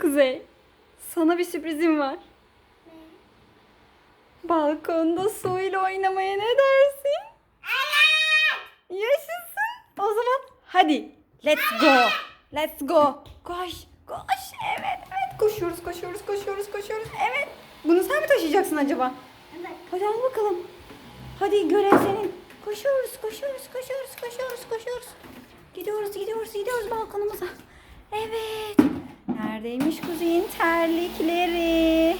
Kuzey, sana bir sürprizim var. Balkonda suyla oynamaya ne dersin? Yaşasın. O zaman hadi let's go. Let's go. Koş, koş. Evet, evet. Koşuyoruz, koşuyoruz, koşuyoruz, koşuyoruz. Evet. Bunu sen mi taşıyacaksın acaba? Evet. Hadi al bakalım. Hadi görev senin. Koşuyoruz, koşuyoruz, koşuyoruz, koşuyoruz, koşuyoruz. Gidiyoruz, gidiyoruz, gidiyoruz balkonumuza. Evet. Neredeymiş kuzeyin terlikleri?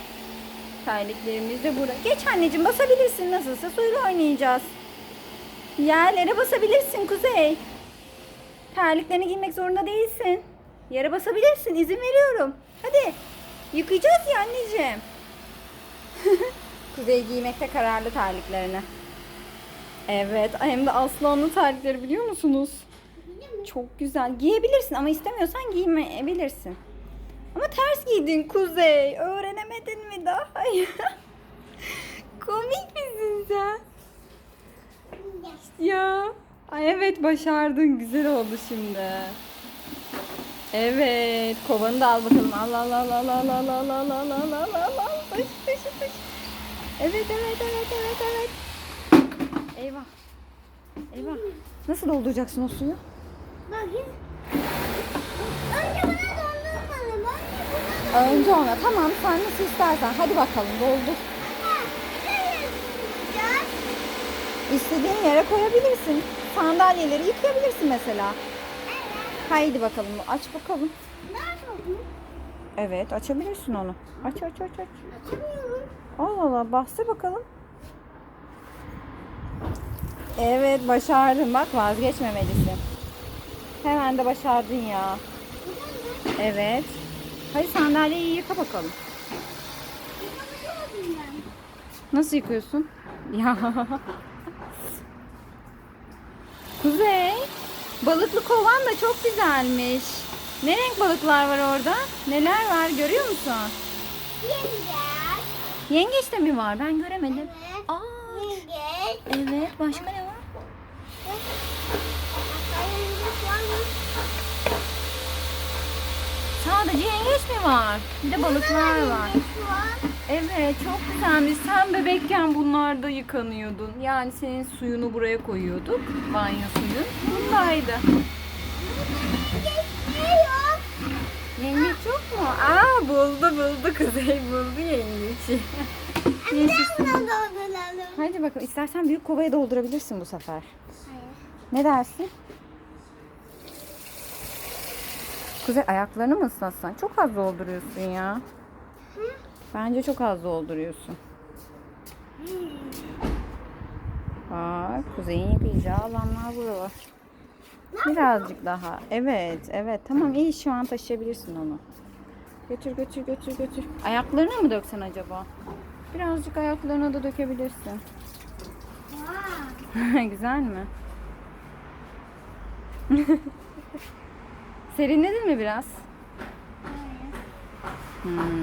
Terliklerimiz de burada. Geç anneciğim basabilirsin nasılsa suyla oynayacağız. Yerlere basabilirsin Kuzey. Terliklerini giymek zorunda değilsin. Yere basabilirsin izin veriyorum. Hadi. Yıkayacağız ya anneciğim. Kuzey giymekte kararlı terliklerini. Evet hem de aslanlı terlikleri biliyor musunuz? Çok güzel. Giyebilirsin ama istemiyorsan giymeyebilirsin. Ama ters giydin Kuzey. Öğrenemedin mi daha? Komik misin sen? Ya. Ay evet başardın. Güzel oldu şimdi. Evet. Kovanı da al bakalım. Al al al al al al al al al al al al al. Taşı taşı taşı. Evet evet evet evet evet. Eyvah. Eyvah. Nasıl dolduracaksın o suyu? Bakayım. Önce bana dondurmalı. Ben de buna Önce ona. Tamam sen nasıl istersen. Hadi bakalım doldur. İstediğin yere koyabilirsin. Sandalyeleri yıkayabilirsin mesela. Haydi bakalım aç bakalım. Evet açabilirsin onu. Aç aç aç aç. Açamıyorum. Allah Allah bastır bakalım. Evet başardın bak vazgeçmemelisin. Hemen de başardın ya. Evet. Hadi sandalyeyi yıka bakalım. Nasıl yıkıyorsun? Ya. Kuzey, balıklı kovan da çok güzelmiş. Ne renk balıklar var orada? Neler var görüyor musun? Yengeç. Yengeç de mi var? Ben göremedim. Evet. Aa, Yengeç. evet. Başka ne var? Sadece yengeç mi var? Bir de balıklar var. Evet, çok güzelmiş. Sen bebekken bunlarda yıkanıyordun. Yani senin suyunu buraya koyuyorduk. Banyo suyun. Bundaydı. Yengeç yok? Mu? Aa buldu buldu Kuzey buldu yengeci. Dolduralım. Hadi bakalım istersen büyük kovaya doldurabilirsin bu sefer. Hayır. Ne dersin? Kuzey ayaklarını mı ıslatsan? Çok az dolduruyorsun ya. Bence çok az dolduruyorsun. Bak Kuzey'in yıkayacağı alanlar buralar. Birazcık daha. Evet, evet. Tamam iyi şu an taşıyabilirsin onu. Götür götür götür götür. Ayaklarına mı döksen acaba? Birazcık ayaklarına da dökebilirsin. Güzel mi? Serinledin mi biraz? Hmm.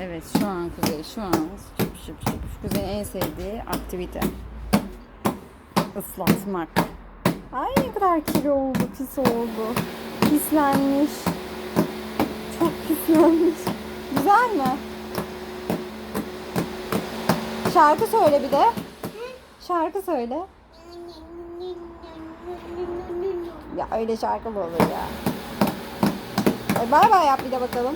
Evet şu an Kuzey şu an şıp şıp şıp. Kuzey'in en sevdiği aktivite. Islatmak. Ay ne kadar kiri oldu, pis oldu. Pislenmiş. Çok pislenmiş. Güzel mi? Şarkı söyle bir de. Şarkı söyle. Ya öyle şarkı mı olur ya? Ay, Bay bay yap bir de bakalım.